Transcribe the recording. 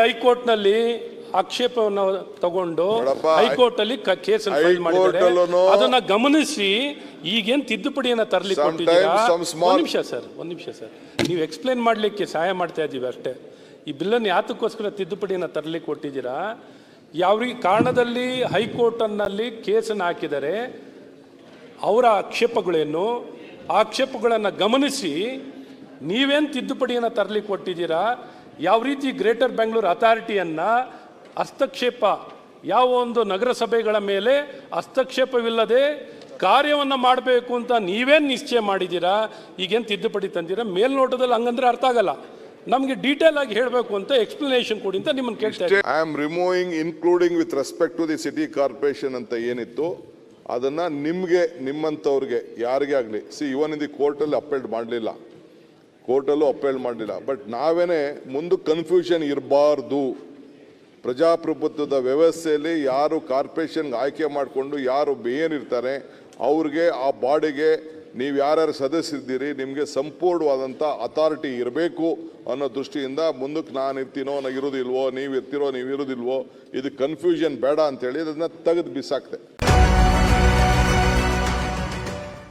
ಹೈಕೋರ್ಟ್ನಲ್ಲಿ ಆಕ್ಷೇಪವನ್ನು ತಗೊಂಡು ಹೈಕೋರ್ಟ್ ಅಲ್ಲಿ ಕೇಸ್ ಫೈಲ್ ಮಾಡಿದ್ದಾರೆ. ಅದನ್ನ ಗಮನಿಸಿ ಈಗೇನ್ ತಿದ್ದುಪಡಿಯನ್ನ ತರಲಿ ಕೊಟ್ಟಿದ್ದೀರಾ? ಒಂದ್ ನಿಮಿಷ ಸರ್ ಒಂದ್ ನಿಮಿಷ ಸರ್. ನೀವು ಎಕ್ಸ್ಪ್ಲೇನ್ ಮಾಡ್ಲಿಕ್ಕೆ ಸಹಾಯ ಮಾಡ್ತಾ ಇದ್ದೀವಿ ಅಷ್ಟೇ. ಈ ಬಿಲ್ಲನ್ನು ಯಾತಕ್ಕೋಸ್ಕರ ತಿದ್ದುಪಡಿಯನ್ನ ತರಲಿ ಕೊಟ್ಟಿದ್ದೀರಾ? ಯಾವ ಕಾರಣದಲ್ಲಿ ಹೈಕೋರ್ಟ್ನಲ್ಲಿ ಕೇಸನ್ನು ಹಾಕಿದರೆ ಅವರ ಆಕ್ಷೇಪಗಳೇನು? ಆಕ್ಷೇಪಗಳನ್ನು ಗಮನಿಸಿ ನೀವೇನು ತಿದ್ದುಪಡಿಯನ್ನು ತರಲಿಕ್ಕೆ ಕೊಟ್ಟಿದ್ದೀರಾ? ಯಾವ ರೀತಿ ಗ್ರೇಟರ್ ಬೆಂಗಳೂರು ಅಥಾರಿಟಿಯನ್ನು ಹಸ್ತಕ್ಷೇಪ, ಯಾವ ಒಂದು ನಗರಸಭೆಗಳ ಮೇಲೆ ಹಸ್ತಕ್ಷೇಪವಿಲ್ಲದೆ ಕಾರ್ಯವನ್ನು ಮಾಡಬೇಕು ಅಂತ ನೀವೇನು ನಿಶ್ಚಯ ಮಾಡಿದ್ದೀರಾ? ಈಗೇನು ತಿದ್ದುಪಡಿ ತಂದಿರಾ? ಮೇಲ್ನೋಟದಲ್ಲಿ ಹಂಗಂದ್ರೆ ಅರ್ಥ ಆಗಲ್ಲ. ನಮಗೆ ಡೀಟೇಲ್ ಆಗಿ ಹೇಳಬೇಕು ಅಂತ ಎಕ್ಸ್ಪ್ಲನೇಷನ್ ಕೊಡಿ ಅಂತ ನಿಮ್ಮನ್ನು ಕೇಳ್ತಾ I am removing including with respect to the city corporation ಅಂತ ಏನಿತ್ತು, ಅದನ್ನು ನಿಮಗೆ ನಿಮ್ಮಂಥವ್ರಿಗೆ ಯಾರಿಗೇ ಆಗಲಿ ಸಿ ಇವನ್ ಇನ್ ದಿ ಕೋರ್ಟಲ್ಲಿ ಅಪೇಲ್ಡ್ ಮಾಡಲಿಲ್ಲ. ಕೋರ್ಟಲ್ಲೂ ಅಪೇಲ್ ಮಾಡಲಿಲ್ಲ. ಬಟ್ ನಾವೇನೇ ಮುಂದೆ ಕನ್ಫ್ಯೂಷನ್ ಇರಬಾರ್ದು. ಪ್ರಜಾಪ್ರಭುತ್ವದ ವ್ಯವಸ್ಥೆಯಲ್ಲಿ ಯಾರು ಕಾರ್ಪೊರೇಷನ್ಗೆ ಆಯ್ಕೆ ಮಾಡಿಕೊಂಡು ಯಾರು ಏನಿರ್ತಾರೆ ಅವ್ರಿಗೆ ಆ ಬಾಡಿಗೆ ನೀವು ಯಾರ್ಯಾರು ಸದಸ್ಯರಿದ್ದೀರಿ ನಿಮಗೆ ಸಂಪೂರ್ಣವಾದಂಥ ಅಥಾರಿಟಿ ಇರಬೇಕು ಅನ್ನೋ ದೃಷ್ಟಿಯಿಂದ ಮುಂದಕ್ಕೆ ನಾನು ಇರ್ತೀನೋ ನಾನು ಇರೋದಿಲ್ವೋ, ನೀವು ಇರ್ತೀರೋ, ನೀವು ಇರೋದಿಲ್ವೋ, ಇದು ಕನ್ಫ್ಯೂಷನ್ ಬೇಡ ಅಂತೇಳಿ ಅದನ್ನು ತೆಗೆದು ಬಿಸಾಕ್ತೆ.